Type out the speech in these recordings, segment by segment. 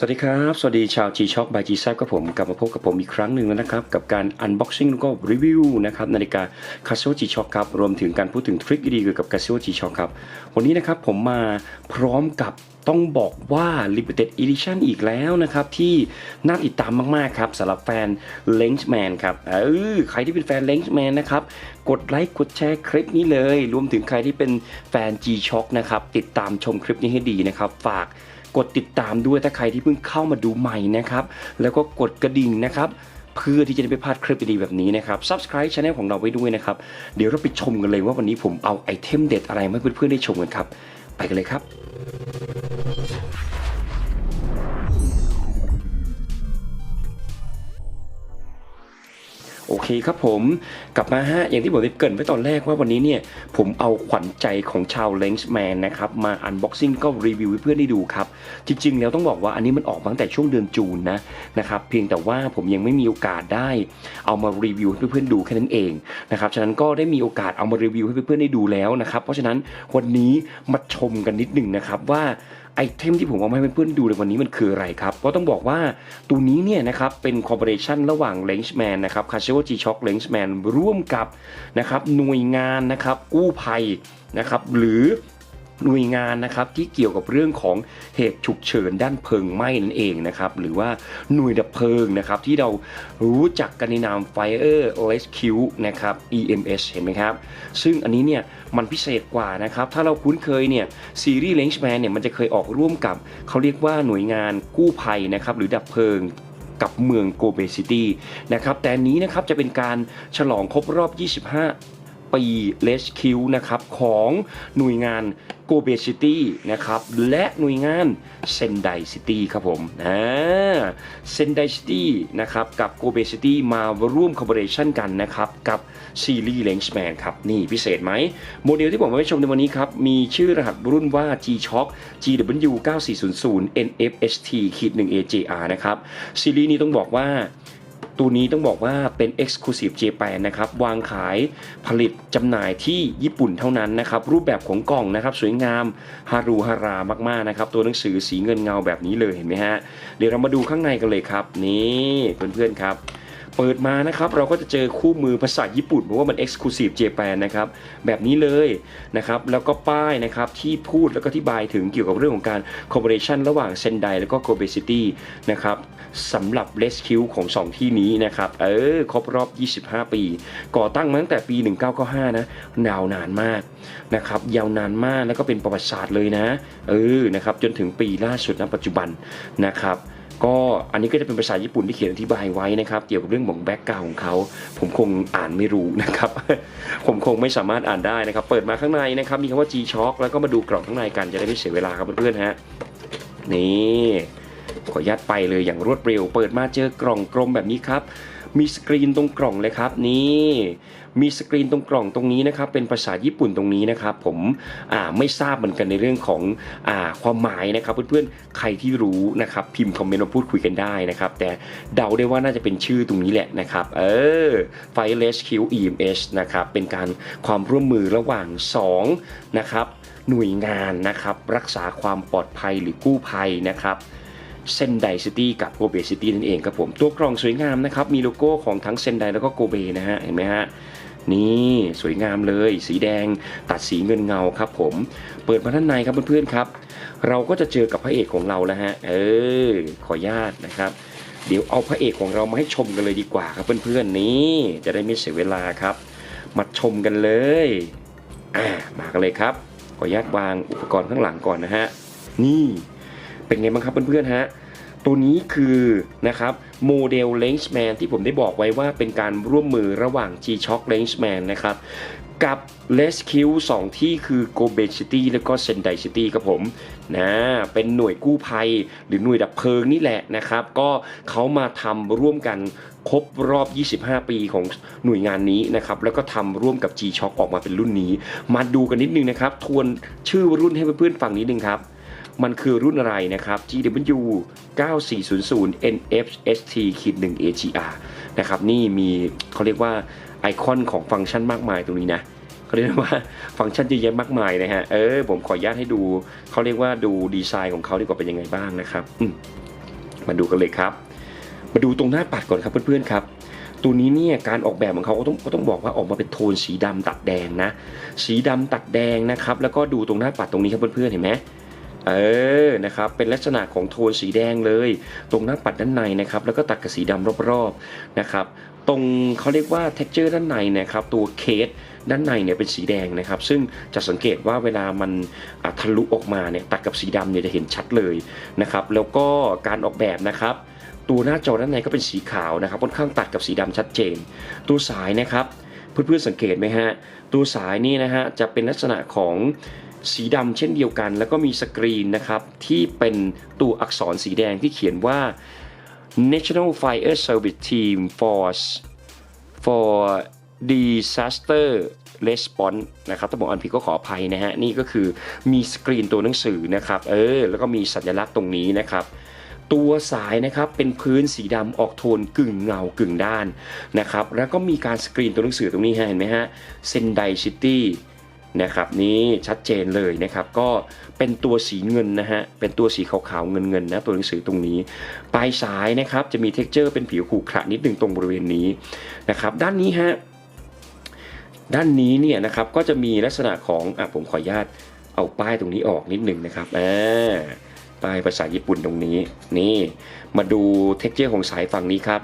สวัสดีครับ สวัสดีชาว G Shock by G s กับผม กลับมาพบกับผมอีกครั้งหนึ่งแล้วนะครับ กับการ unboxing แล้วก็รีวิวนะครับนาฬิกา Casio G Shock ครับ รวมถึงการพูดถึงทริคดีๆเกี่ยวกับ Casio G Shock ครับ วันนี้นะครับผมมาพร้อมกับต้องบอกว่า Limited Edition อีกแล้วนะครับ ที่น่าติดตามมาก ๆ ครับสำหรับแฟน Lensman ครับเออใครที่เป็นแฟน Lensman นะครับ กดไลค์กดแชร์คลิปนี้เลย รวมถึงใครที่เป็นแฟน G Shock นะครับ ติดตามชมคลิปนี้ให้ดีนะครับ ฝาก กดติดตามด้วยถ้าใครที่เพิ่งเข้ามาดูใหม่นะครับ แล้วก็กดกระดิ่งนะครับเพื่อที่จะได้ไม่พลาดคลิปดีๆแบบนี้นะครับ Subscribe Channel ของเราไว้ด้วยนะครับ เดี๋ยวเราไปชมกันเลยว่าวันนี้ผมเอาไอเทมเด็ดอะไรมาให้เพื่อนๆได้ชมกันครับ ไปกันเลยครับ โอเคครับผมกลับมาฮะอย่างที่ผมได้เกรินไว้ตอนแรกว่าวันนี้เนี่ยผมเอาขวัญใจของชาวเลนส์แมนนะครับมาอันบ็อกซิ่งก็รีวิวให้เพื่อนได้ดูครับ จริงๆ แล้วต้องบอกว่าอันนี้มันออกตั้งแต่ช่วงเดือนจูนนะนะครับเพียงแต่ว่าผมยังไม่มีโอกาสได้ เอามารีวิวให้เพื่อนๆดูแค่นั้นเองนะครับฉะนั้นก็ได้มีโอกาสเอามารีวิวให้เพื่อนๆได้ดูแล้วนะครับเพราะฉะนั้นวันนี้มาชมกันนิดหนึ่งนะครับว่า ไอเทมที่ผมเอามาให้เพื่อนๆดูในวันนี้มันคืออะไรครับเพราะต้องบอกว่าตัวนี้เนี่ยนะครับเป็นคอร์ปอเรชันระหว่าง Lensman นะครับ Casio G-Shock Lensman ร่วมกับนะครับหน่วยงานนะครับกู้ภัยนะครับหรือ หน่วยงานนะครับที่เกี่ยวกับเรื่องของเหตุฉุกเฉินด้านเพลิงไหม้นั่นเองนะครับหรือว่าหน่วยดับเพลิงนะครับที่เรารู้จักกันในนาม Fire Rescue นะครับ EMS เห็นไหมครับ ซึ่งอันนี้เนี่ยมันพิเศษกว่านะครับถ้าเราคุ้นเคยเนี่ยซีรีส์ Rangeman เนี่ยมันจะเคยออกร่วมกับเขาเรียกว่าหน่วยงานกู้ภัยนะครับหรือดับเพลิงกับเมืองโกเบซิตี้นะครับแต่นนี้นะครับจะเป็นการฉลองครบรอบ 25 ปีเลสคิวนะครับของหน่วยงานโกเบซิตี้นะครับและหน่วยงานเซนไดซิตี้ครับผมอ่าเซนไดซิตี้นะครับกับโกเบซิตี้มาร่วมคอร์ปอเรชันกันนะครับกับซีรีส์เลนส์แมนครับนี่พิเศษไหมโมเดลที่ผมมาให้ชมในวันนี้ครับ มีชื่อรหัสรุ่นว่า G-Shock GW 9400 NFST 1 AJR นะครับซีรีส์นี้ต้องบอกว่า ตัวนี้ต้องบอกว่าเป็น Exclusive Japan นะครับ วางขายผลิตจำหน่ายที่ญี่ปุ่นเท่านั้นนะครับ รูปแบบของกล่องนะครับ สวยงามฮารูฮารามากๆนะครับ ตัวหนังสือสีเงินเงาแบบนี้เลยเห็นไหมฮะ เดี๋ยวเรามาดูข้างในกันเลยครับ นี่เพื่อนๆครับ เปิดมานะครับเราก็จะเจอคู่มือภาษาญี่ปุ่นเพราะว่ามัน Exclusive Japan นะครับแบบนี้เลยนะครับแล้วก็ป้ายนะครับที่พูดแล้วก็ที่บายถึงเกี่ยวกับเรื่องของการ Collaboration ระหว่างเซนไดแล้วก็ Kobe City นะครับสำหรับ Rescue ของ 2 ที่นี้นะครับเออครบรอบ 25 ปี ก่อตั้งมาตั้งแต่ปี 1995 นะยาวนานมากนะครับยาวนานมากแล้วก็เป็นประวัติศาสตร์เลยนะเออนะครับจนถึงปีล่าสุดณปัจจุบันนะครับ ก็อันนี้ก็จะเป็นภาษาญี่ปุ่นที่เขียนอธิบายไว้นะครับ เกี่ยวกับเรื่องของแบ็กกราวของเขาผมคงอ่านไม่รู้นะครับ ผมคงไม่สามารถอ่านได้นะครับ เปิดมาข้างในนะครับ มีคำว่า G Shock แล้วก็มาดูกล่องข้างในกันจะได้ไม่เสียเวลาครับเพื่อนๆฮะนี่ขออนุญาตไปเลยอย่างรวดเร็ว เปิดมาเจอกล่องกลมแบบนี้ครับ มีสกรีนตรงกล่องเลยครับนี่มีสกรีนตรงกล่องตรงนี้นะครับเป็นภาษาญี่ปุ่นตรงนี้นะครับผมอ่าไม่ทราบเหมือนกันในเรื่องของอ่าความหมายนะครับเพื่อนๆใครที่รู้นะครับพิมพ์คอมเมนต์มาพูดคุยกันได้นะครับแต่เดาได้ว่าน่าจะเป็นชื่อตรงนี้แหละนะครับเออ Fire Rescue EMS นะครับเป็นการความร่วมมือระหว่าง2นะครับหน่วยงานนะครับรักษาความปลอดภัยหรือกู้ภัยนะครับ เซนไดซิตี้กับโกเบซิตี้นั่นเองครับผม ตัวกล่องสวยงามนะครับ มีโลโก้ของทั้งเซนไดแล้วก็โกเบนะฮะ เห็นไหมฮะ นี่สวยงามเลย สีแดงตัดสีเงินเงาครับผม เปิดมาด้านในครับเพื่อนๆครับ เราก็จะเจอกับพระเอกของเราแล้วฮะ เออ ขออนุญาตนะครับ เดี๋ยวเอาพระเอกของเรามาให้ชมกันเลยดีกว่าครับเพื่อนๆนี่จะได้ไม่เสียเวลาครับ มาชมกันเลย อ่า มากันเลยครับ ขออนุญาตวางอุปกรณ์ข้างหลังก่อนนะฮะ นี่ เป็นไงบ้างครับเพื่อนๆฮะตัวนี้คือนะครับโมเดล Rangeman ที่ผมได้บอกไว้ว่าเป็นการร่วมมือระหว่าง G-Shock Rangeman นะครับกับ Rescue 2 ที่คือ g o b e City แล้วก็ Sendai City ครับผมนะเป็นหน่วยกู้ภัยหรือหน่วยดับเพลิงนี่แหละนะครับ ก็เขามาทำร่วมกันครบรอบ 25 ปีของหน่วยงานนี้นะครับ แล้วก็ทำร่วมกับ G-Shock ออกมาเป็นรุ่นนี้ มาดูกันนิดนึงนะครับ ทวนชื่อรุ่นให้เพื่อนๆฟังนิดนึงครับ มันคือรุ่นอะไรนะครับ GW 9400 NFST 1 AGR นะครับนี่มีเขาเรียกว่าไอคอนของฟังก์ชันมากมายตรงนี้นะเขาเรียกว่าฟังก์ชันเยอะแยะมากมายนะฮะเออผมขออนุญาตให้ดูเขาเรียกว่าดูดีไซน์ของเขาดีกว่าเป็นยังไงบ้างนะครับมมาดูกันเลยครับ มาดูตรงหน้าปัดก่อนครับเพื่อนๆครับตัวนี้เนี่ยการออกแบบของเขาก็ต้องก็ต้องบอกว่าออกมาเป็นโทนสีดำตัดแดงนะ สีดำตัดแดงนะครับ แล้วก็ดูตรงหน้าปัดตรงนี้ครับเพื่อนๆเห็นไหม เออนะครับเป็นลักษณะของโทนสีแดงเลย ตรงหน้าปัดด้านในนะครับแล้วก็ตัดกับสีดำรอบๆนะครับตรงเขาเรียกว่า t e x t อร์ด้านในนะครับตัวเคสด้านในเนี่ยเป็นสีแดงนะครับ ซึ่งจะสังเกตว่าเวลามันะทะลุออกมาเนี่ยตัดกับสีดำเนี่ยจะเห็นชัดเลยนะครับแล้วก็การออกแบบนะครับ ตัวหน้าจอด้านในก็เป็นสีขาวนะครับค่อนข้างตัดกับสีดำชัดเจน ตัวสายนะครับเพื่อนๆสังเกตไหมฮะตัวสายนี่นะฮะจะเป็นลักษณะของ สีดำเช่นเดียวกัน แล้วก็มีสกรีนนะครับที่เป็นตัวอักษรสีแดงที่เขียนว่า National Fire Service Team Force for Disaster Response นะครับถ้าบอกอันผิดก็ขออภัยนะฮะ นี่ก็คือมีสกรีนตัวหนังสือนะครับ เออ แล้วก็มีสัญลักษณ์ตรงนี้นะครับ ตัวสายนะครับเป็นพื้นสีดำออกโทนกึ่งเงากึ่งด้านนะครับ แล้วก็มีการสกรีนตัวหนังสือตรงนี้ฮะเห็นไหมฮะเซนไดซิตี้ นะครับนี่ชัดเจนเลยนะครับก็เป็นตัวสีเงินนะฮะเป็นตัวสีขาวๆเงินๆนะตัวหนังสือตรงนี้ ปลายสายนะครับจะมีเท็กเจอร์เป็นผิวขรุขระนิดหนึ่งตรงบริเวณนี้นะครับด้านนี้ฮะด้านนี้เนี่ยนะครับก็จะมีลักษณะของอะผมขออนุญาตเอาป้ายตรงนี้ออกนิดหนึ่งนะครับอ่าป้ายภาษาญี่ปุ่นตรงนี้นี่มาดูเท็กเจอร์ของสายฝั่งนี้ครับ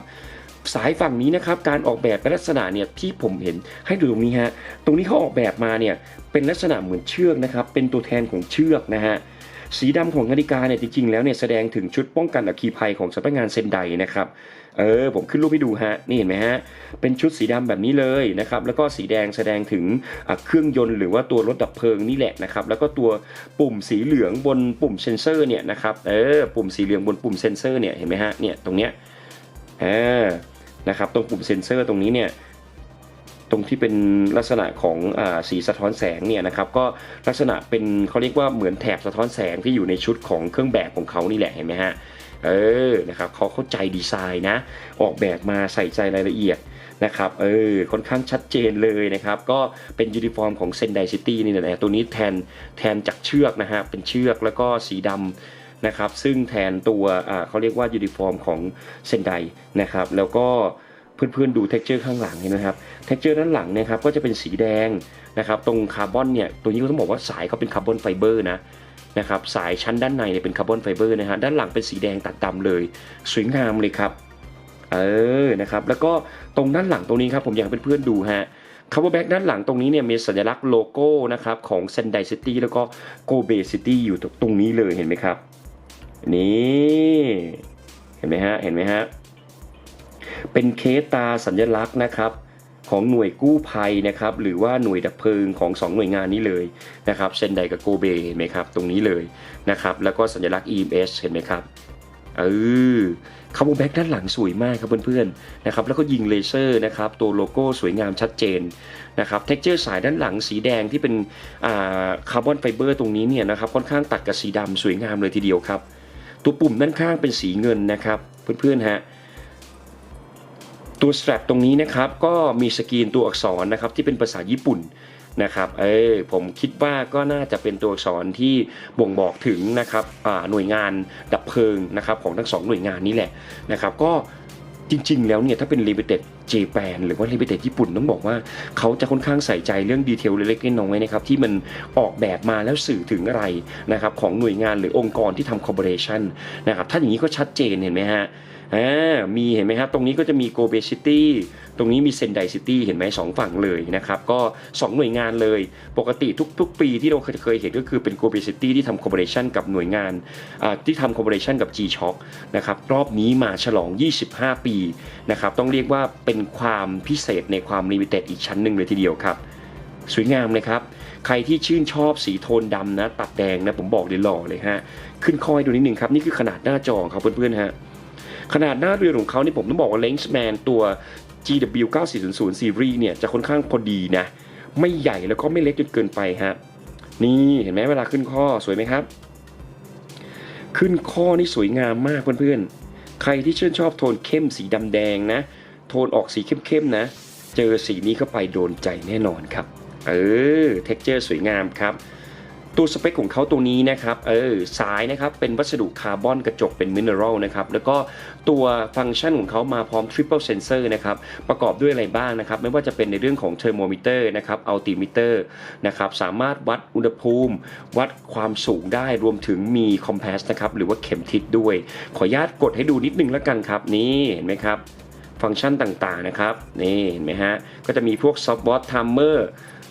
สายฝั่งนี้นะครับการออกแบบเป็นลักษณะเนี่ยที่ผมเห็นให้ดูตรงนี้ฮะตรงนี้เขาออกแบบมาเนี่ยเป็นลักษณะเหมือนเชือกนะครับเป็นตัวแทนของเชือกนะฮะสีดำของนาฬิกาเนี่ยจริงๆแล้วเนี่ยแสดงถึงชุดป้องกันอัคคีภัยของสำนักงานเซนไดนะครับเออผมขึ้นรูปให้ดูฮะนี่เห็นไหมฮะเป็นชุดสีดำแบบนี้เลยนะครับแล้วก็สีแดงแสดงถึงเครื่องยนต์หรือว่าตัวรถดับเพลิงนี่แหละนะครับแล้วก็ตัวปุ่มสีเหลืองบนปุ่มเซนเซอร์เนี่ยนะครับเออปุ่มสีเหลืองบนปุ่มเซนเซอร์เนี่ยเห็นไหมฮะเนี่ยตรงเนี้ยเออ นะครับตรงปุ่มเซนเซอร์ตรงนี้เนี่ยตรงที่เป็นลักษณะของอสีสะท้อนแสงเนี่ยนะครับก็ลักษณะเป็นเขาเรียกว่าเหมือนแถบสะท้อนแสงที่อยู่ในชุดของเครื่องแบบของเขานี่แหละเห็นไหมฮะเออนะครับเขาเข้าใจดีไซน์นะออกแบบมาใส่ใจรายละเอียดนะครับเออค่อนข้างชัดเจนเลยนะครับ ก็เป็นยูนิฟอร์มของเซนไดซิตี้นี่แหละตัวนี้แทนแทนจากเชือกนะฮะเป็นเชือกแล้วก็สีดำ นะครับซึ่งแทนตัวเขาเรียกว่ายูนิฟอร์มของเซนไดนะครับแล้วก็เพื่อนๆดูเท็กเจอร์ข้างหลังเห็นไหมครับเท็กเจอร์ด้านหลังนะครับก็จะเป็นสีแดงนะครับตรงคาร์บอนเนี่ยตัวนี้ก็ต้องบอกว่าสายเขาเป็นคาร์บอนไฟเบอร์นะนะครับสายชั้นด้านในเนี่ยเป็นคาร์บอนไฟเบอร์นะฮะด้านหลังเป็นสีแดงตัดดำเลย สวยงามเลยครับเออนะครับแล้วก็ตรงด้านหลังตรงนี้ครับผมอยากให้เพื่อนๆดูฮะคาร์บอนแบ็กด้านหลังตรงนี้เนี่ยมีสัญลักษณ์โลโก้นะครับของเซนไดซิตี้แล้วก็โกเบซิตี้อยู่ตรงนี้เลยเห็นไหมครับ นี่เห็นไหมฮะเห็นไหมฮะเป็นเคสตาสัญลักษณ์นะครับของหน่วยกู้ภัยนะครับหรือว่าหน่วยดับเพลิงของสองหน่วยงานนี้เลยนะครับเซนไดกับโกเบเห็นไหมครับตรงนี้เลยนะครับแล้วก็สัญลักษณ์ EMS เห็นไหมครับเออคาร์บอนแบ็กด้านหลังสวยมากครับเพื่อนๆนะครับแล้วก็ยิงเลเซอร์นะครับตัวโลโก้สวยงามชัดเจนนะครับเท็กเจอร์สายด้านหลังสีแดงที่เป็นคาร์บอนไฟเบอร์ตรงนี้เนี่ยนะครับค่อนข้างตัดกับสีดำสวยงามเลยทีเดียวครับ ตัวปุ่มด้านข้างเป็นสีเงินนะครับ เพื่อนๆฮะตัว strap ตรงนี้นะครับก็มีสกรีนตัวอักษรนะครับที่เป็นภาษาญี่ปุ่นนะครับเออผมคิดว่าก็น่าจะเป็นตัวอักษรที่บ่งบอกถึงนะครับหน่วยงานดับเพลิงนะครับของทั้งสองหน่วยงานนี้แหละนะครับ ก็ จริง ๆ แล้วเนี่ยถ้าเป็น Limited Japan หรือว่า Limited ญี่ปุ่นต้องบอกว่าเขาจะค่อนข้างใส่ใจเรื่องดีเทลเล็กๆน้อยๆนะครับที่มันออกแบบมาแล้วสื่อถึงอะไรนะครับของหน่วยงานหรือองค์กรที่ทำ collaboration นะครับถ้าอย่างนี้ก็ชัดเจนเห็นไหมฮะ อ่ามีเห็นไหมครับ ตรงนี้ก็จะมีโกเบซิตี้ตรงนี้มีเซนไดซิตี้เห็นไหมสองฝั่งเลยนะครับ ก็ 2 หน่วยงานเลย ปกติทุก ๆ ปีที่เราเคยเห็นก็คือเป็นโกเบซิตี้ที่ทำคอ l บ o r a t i o n กับหน่วยงานที่ทำคอ l บ o r a t i o n กับ G-Shock นะครับรอบนี้มาฉลอง 25 ปีนะครับต้องเรียกว่าเป็นความพิเศษในความลิมิเต็ดอีกชั้นหนึ่งเลยทีเดียวครับสวยงามเลยครับ ใครที่ชื่นชอบสีโทนดำนะ ตัดแดงนะ ผมบอกเลยหล่อเลยฮะ ขึ้นคอยดูนิดหนึ่งครับ นี่คือขนาดหน้าจอของเขาเพื่อนๆฮะ ขนาดหน้าเรือของเขานี่ผมต้องบอกว่า Lensman ตัว GW 9400 Series เนี่ยจะค่อนข้างพอดีนะ ไม่ใหญ่แล้วก็ไม่เล็กจนเกินไปฮะนี่เห็นไหมเวลาขึ้นข้อสวยไหมครับ ขึ้นข้อนี่สวยงามมากเพื่อนๆ ใครที่ชื่นชอบโทนเข้มสีดำแดงนะ โทนออกสีเข้มๆนะ เจอสีนี้เข้าไปโดนใจแน่นอนครับ เออเท็กเจอร์สวยงามครับ ตัวสเปคของเขาตัวนี้นะครับเออสายนะครับเป็นวัสดุคาร์บอนกระจกเป็นมินเนอรัลนะครับแล้วก็ตัวฟังก์ชันของเขามาพร้อม Triple Sensor นะครับประกอบด้วยอะไรบ้างนะครับไม่ว่าจะเป็นในเรื่องของเทอร์โมมิเตอร์นะครับอัลติมิเตอร์นะครับสามารถวัดอุณหภูมิ วัดความสูงได้รวมถึงมีคอมเพสนะครับหรือว่าเข็มทิศด้วย ขออนุญาตกดให้ดูนิดนึงแล้วกันครับนี่เห็นไหมครับฟังก์ชันต่างๆนะครับนี่เห็นไหมฮะก็จะมีพวก soft watch timer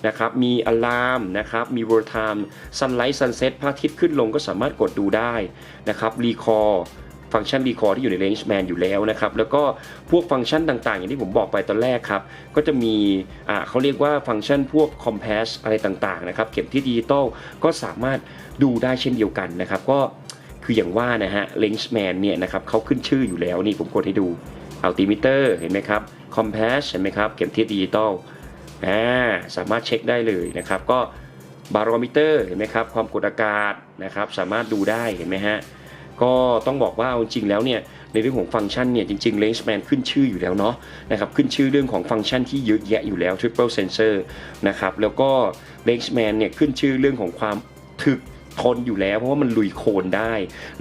นะครับ มีอะลามนะครับ มี world time sunlight sunset พระอาทิตย์ขึ้นลงก็สามารถกดดูได้นะครับ recall ฟังก์ชัน recall ที่อยู่ใน range man อยู่แล้วนะครับ แล้วก็พวกฟังก์ชันต่างๆ อย่างที่ผมบอกไปตอนแรกครับ ก็จะมีอ่าเขาเรียกว่าฟังก์ชันพวก compass อะไรต่างๆ นะครับ เข็มทิศดิจิตอลก็สามารถดูได้เช่นเดียวกันนะครับ ก็คืออย่างว่านะฮะ range man เนี่ยนะครับเขาขึ้นชื่ออยู่แล้วนี่ผมกดให้ดูอัลติมิเตอร์เห็นไหมครับคอมเพสเห็นไหมครับ เข็มทิศดิจิตอล อ่าสามารถเช็คได้เลยนะครับ ก็บารอมิเตอร์เห็นไหมครับความกดอากาศนะครับ สามารถดูได้เห็นไหมฮะก็ต้องบอกว่าจริงๆแล้วเนี่ยในเรื่องของฟังก์ชันเนี่ยจริงๆ Rangeman ขึ้นชื่ออยู่แล้วเนาะนะครับขึ้นชื่อเรื่องของฟังก์ชันที่เยอะแยะอยู่แล้ว Triple Sensor นะครับแล้วก็ Rangeman เนี่ยขึ้นชื่อเรื่องของความถึกทนอยู่แล้วเพราะว่ามันลุยโคลนได้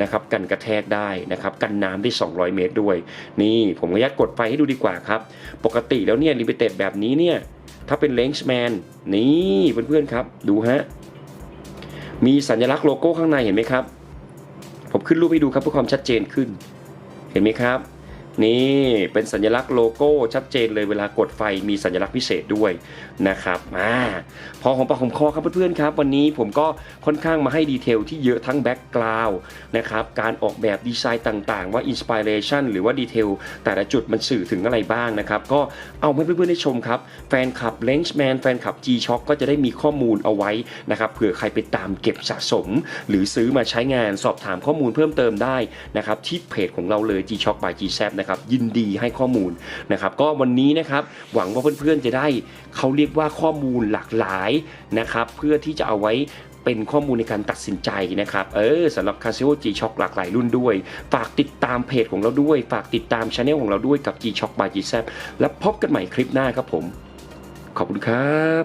นะครับกันกระแทกได้นะครับกันน้ำได้ 200 เมตรด้วย นี่ผมขออนุญาตกดไฟให้ดูดีกว่าครับ ปกติแล้วเนี่ยลิมิเต็ดแบบนี้เนี่ย ถ้าเป็นเลนช์แมนนี่เพื่อนๆครับ ดูฮะ มีสัญลักษณ์โลโก้ข้างในเห็นไหมครับ ผมขึ้นรูปให้ดูครับเพื่อความชัดเจนขึ้น เห็นไหมครับ นี่เป็นสัญลักษณ์โลโก้ชัดเจนเลยเวลากดไฟมีสัญลักษณ์พิเศษด้วยนะครับอ่าพอของปากของคอครับเพื่อนๆครับ วันนี้ผมก็ค่อนข้างมาให้ดีเทลที่เยอะทั้งแบ็กกราวด์นะครับการออกแบบดีไซน์ต่างๆ ว่าอินสปิเรชันหรือว่าดีเทลแต่ละจุดมันสื่อถึงอะไรบ้างนะครับ ก็เอาให้เพื่อนๆได้ชมครับ แฟนคลับ l e n c h Man แฟนคลับ G-Shock ก็จะได้มีข้อมูลเอาไว้นะครับเผื่อใครไปตามเก็บสะสม หรือซื้อมาใช้งานสอบถามข้อมูลเพิ่มเติมได้นะครับที่เพจของเราเลย G-Shock by g z นะะครับยินดีให้ข้อมูลนะครับก็วันนี้นะครับหวังว่าเพื่อนๆจะได้เขาเรียกว่าข้อมูลหลากหลายนะครับเพื่อที่จะเอาไว้เป็นข้อมูลในการตัดสินใจนะครับ เออสำหรับคาเซโอจีช็อคหลากหลายรุ่นด้วย ฝากติดตามเพจของเราด้วย ฝากติดตามช anel ของเราด้วยกับ G ีช็อกบายจีแซแล้วพบกันใหม่คลิปหน้าครับผม ขอบคุณครับ